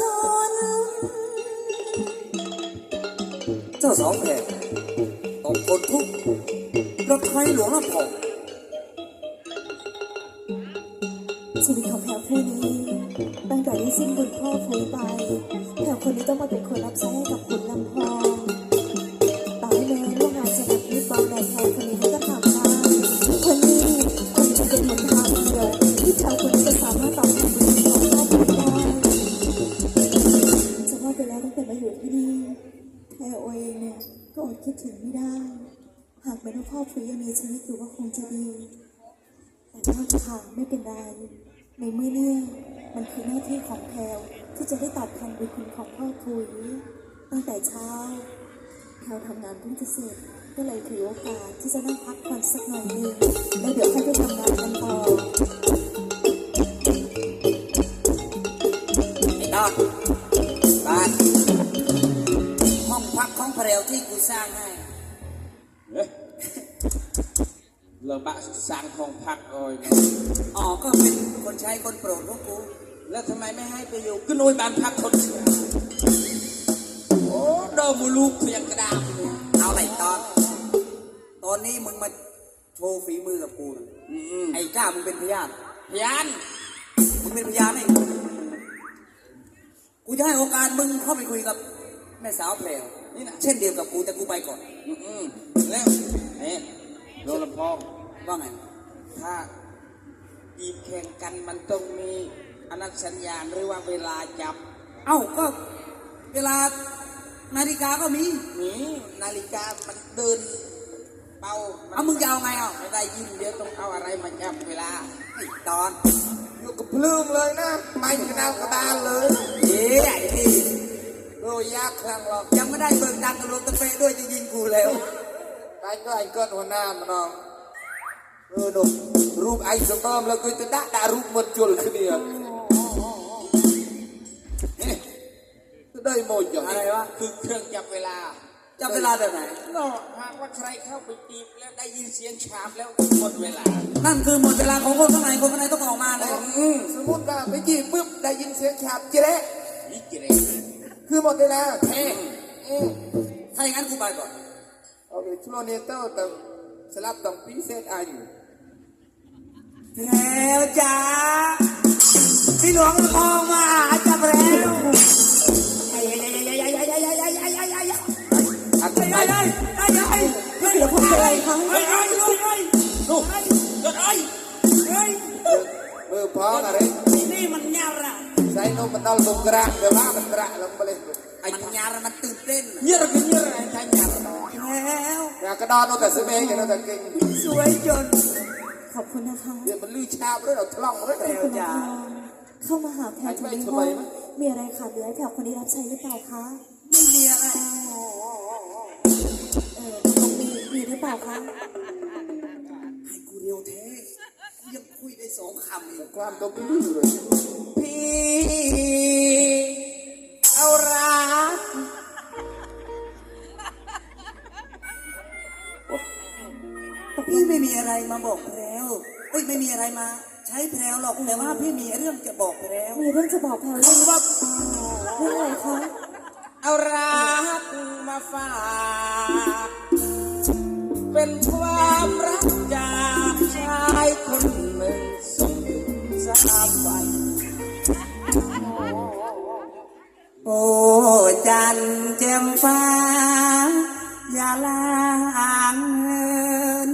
จน เจ้าสองแผ่ต้องทนทุกข์รับใช้หลวงรับผองชีวิตของแพรวผู้นี้ตั้งแต่ที่สิ้นบุญพ่อเคยไปแพรวคนนี้ต้องมาเป็นคนรับใช้ให้กับ ถึงไม่ได้ หากเป็นว่าพ่อฟื้นยังมีชีวิตอยู่ก็คงจะดี แต่ว่าค่ะไม่เป็นไร ในเมื่อเนี่ยมันคือหน้าที่ของแพลวที่จะได้ตอบแทนบุญคุณของพ่อคุยตั้งแต่เช้าแพลวทำงานเพิ่งจะเสร็จก็เลยถือโอกาสที่จะนั่งพักผ่อนสักหน่อยนึงแล้วเดี๋ยวค่อยไปทำงานกันต่อ วที่กูสร้างให้เฮ้ยเราบะสั่งห้องพักเอ้ยอ๋อก็เป็นคนใช้คนโปรดของกู แล้วทำไมไม่ให้ไปอยู่ก็นุยบ้านพักคนเชียวโอ้โดนมูลูกเพียงกระดามเนี่ยเอาไหนตอน ตอนนี้มึงมาโชว์ฝีมือกับกูนะอืมไอ้กล้ามึงเป็นพยานพยานมึงเป็นพยานให้กูจะให้โอกาสมึงเข้าไปคุยกับแม่สาวแพรว นี่นะเช่นเดียวกับกูแต่กูไปก่อน อืมอืมแล้วเนี่ยโดนลำพองว่าไง ถ้าอีบแข่งกันมันต้องมีอนัตสัญญาณหรือว่าเวลาจับ เอ้าก็เวลานาฬิกาก็มีนี่นาฬิกามันเดินเป่าเอามึงจะเอาไงเอาไม่ได้ยินเดี๋ยวต้องเอาอะไรมาจับเวลาไอ้ตอนอยู่กับพลืมเลยนะ ไม่กระดาวกระดานเลยเอ๊ะไอ้ที่ โดยยากครั้งหรอกยังไม่ได้เบิกดังกับลงตะเปะด้วยจะยิงกูแล้วไอ้ก็ไอ้ก็หัวหน้ามันน้องเออหนุ่มรูปไอ้สมอมแล้วก็จะด่าด่ารูปมันจุลขึ้นเดียวนี่ก็ได้โมยอย่างอะไรวะคือเครื่องจับเวลาจับเวลาแบบไหนก็หากว่าใครเข้าไปจีบแล้วได้ยินเสียงฉาบแล้วหมดเวลา นั่นคือหมดเวลาของคนข้างในคนข้างในต้องออกมาเลยอืมสมมติว่าไปจีบปุ๊บได้ยินเสียงฉาบเจ๊ะนี่เจ๊ะ คือหมดเวลาแล้วอืมถ้าอย่างนั้นกูไปก่อนโอเคชั่เนเตอร์แต่สลับต้องพีเศษอายู่แล้วจ้าพี่หลวงพ่อมาจับแล้วอักไปไปไปไปเดี๋ยวผมจะไล่เขาไปไปไปไปลูกเกิดอะไรเฮ้ยมือพร้อมอะไร Saya no betul bergerak, gerak bergerak, lo boleh. Anyar nak tuten. Nyar ke nyar, anyar. Hell. Ya kedon no tak sebeh, kedon tak king. Suai jon. ขอบคุณนะคะเดี๋ยวมันลื้อชาบด้วยเราทล่องด้วยเดี๋ยวจ้าเข้ามาหาแพทย์ถึงใไห้อมีอะไรขาดเหลือแถวคนนี้รับใช้หรือเปล่าคะไม่มีอะไรเออมีมีหรือเปล่าคะให้กูเรียวเทกูยังคุยได้สองคำความตบมือเลย เอารักพี่ไม่มีอะไรมาบอกแพรวเอ้ยไม่มีอะไรมา ใช้แพรวหรอกแต่ว่าพี่มีเรื่องจะบอกแพรวมีเรื่องจะบอกแพรวเรื่องว่าเรื่องอะไรคะเอารักมาฝาก เป็นความรักจากชายคนหนึ่งส่งถึงสาม จันแจ่มฟ้า อย่าลางเงิน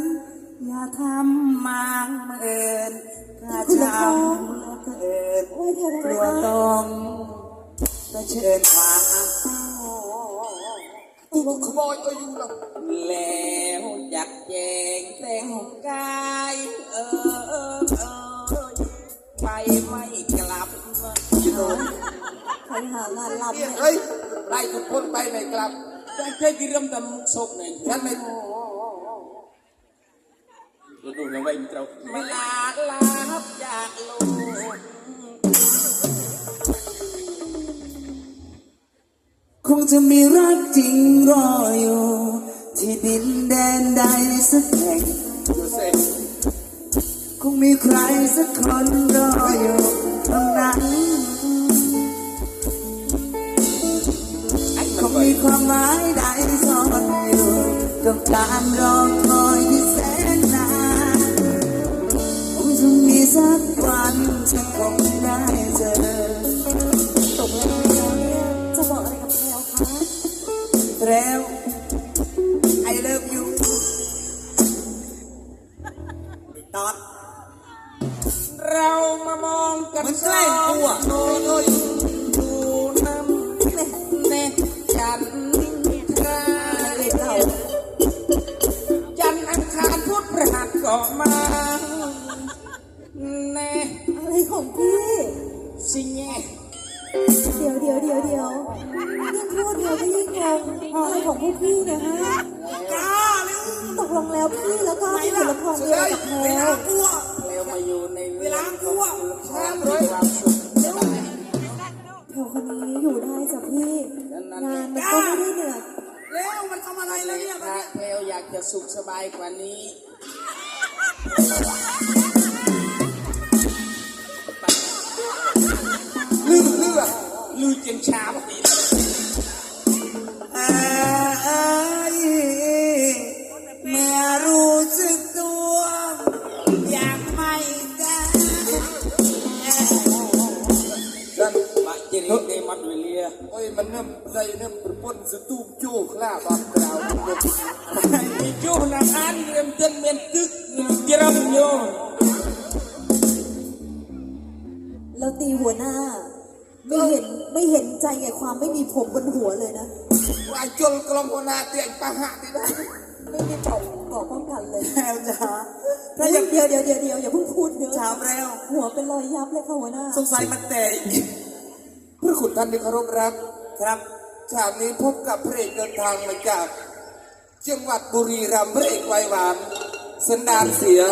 อย่าทำมางเมินกระช้ำเกิดกลัวต้องเชิญผ่ากูก็ขโมยก็อยู่แล้วแล้วจักแจงแต่งกายเออเออเออไปไม่กลับโด นใครหางานหลับเฮ้ยไล่ทุกคนไปไม่กลับแต่แค่ที่เริ่มทำมุกศพเนี่ยฉันไม่ดูดูแล้วไว้มีเราเวลาลาบจากโลกคงจะมีรักจริงรออยู่ ที่ดินแดนใดสักแห่งอยู่เสร็จคงมีใครสักคนรออยู่ กับการรอคอยที่แสนนานคงจะมีสักวันฉันคงได้เจอตกลงแล้วเนี่ยจะบอกอะไรกับแพลวคะแล้ว I love you ตอดเรามามองกันมันใกล้กูอะโน่น ของพี่ สิแง่เดี๋ยวเดี๋ยวเดี๋ยวเดี๋ยวยิ่งพูดเดียวก็ยิ่งงงอะไรของพวกพี่เนี่ยฮะตกลงแล้วพี่แล้วก็พี่ละครเดียวกับแพลวแล้วมาอยู่ในเวลากูอะความร้อยความสุขแพลวคนนี้อยู่ได้จ้ะพี่งานมันก็ไม่ได้เหนื่อยแล้วมันทำอะไรแล้วเนี่ยถ้าแพลวอยากจะสุขสบายกว่านี้ ลือเจนชาปกติเอ้ยเมื่อรู้สึกตัว อยากไม่ได้กันบะเจริญเดมัดเวเลียโอ้ยมันเนิ่มได้เนิ่มปนสตูมโจ้คลาบางกล่าวมีจูนักอันเรียมเต้นเมียนตึกเจริญโยแล้วตีหัวหน้า ไม่เห็นไม่เห็นใจแก่ความไม่มีผมบนหัวเลยนะว่าจนกลองโคนาเตียงปะหะที่ได้ไม่มีเกาะเกาะป้องกันเลยแพลวจ๋าเดี๋ยวเดี๋ยวเดี๋ยวเดี๋ยวเดี๋ยวอย่าเพิ่งพูดเยอะถามแล้ว หัวเป็นรอยยับเลยค่ะหัวหน้าสงสัยมันแตกพระคุณท่านที่เคารพรักครับฉากนี้พบกับพระเอกเดินทางมาจาก จังหวัดบุรีรัมย์พระเอกไวยหวานสันดานเสีย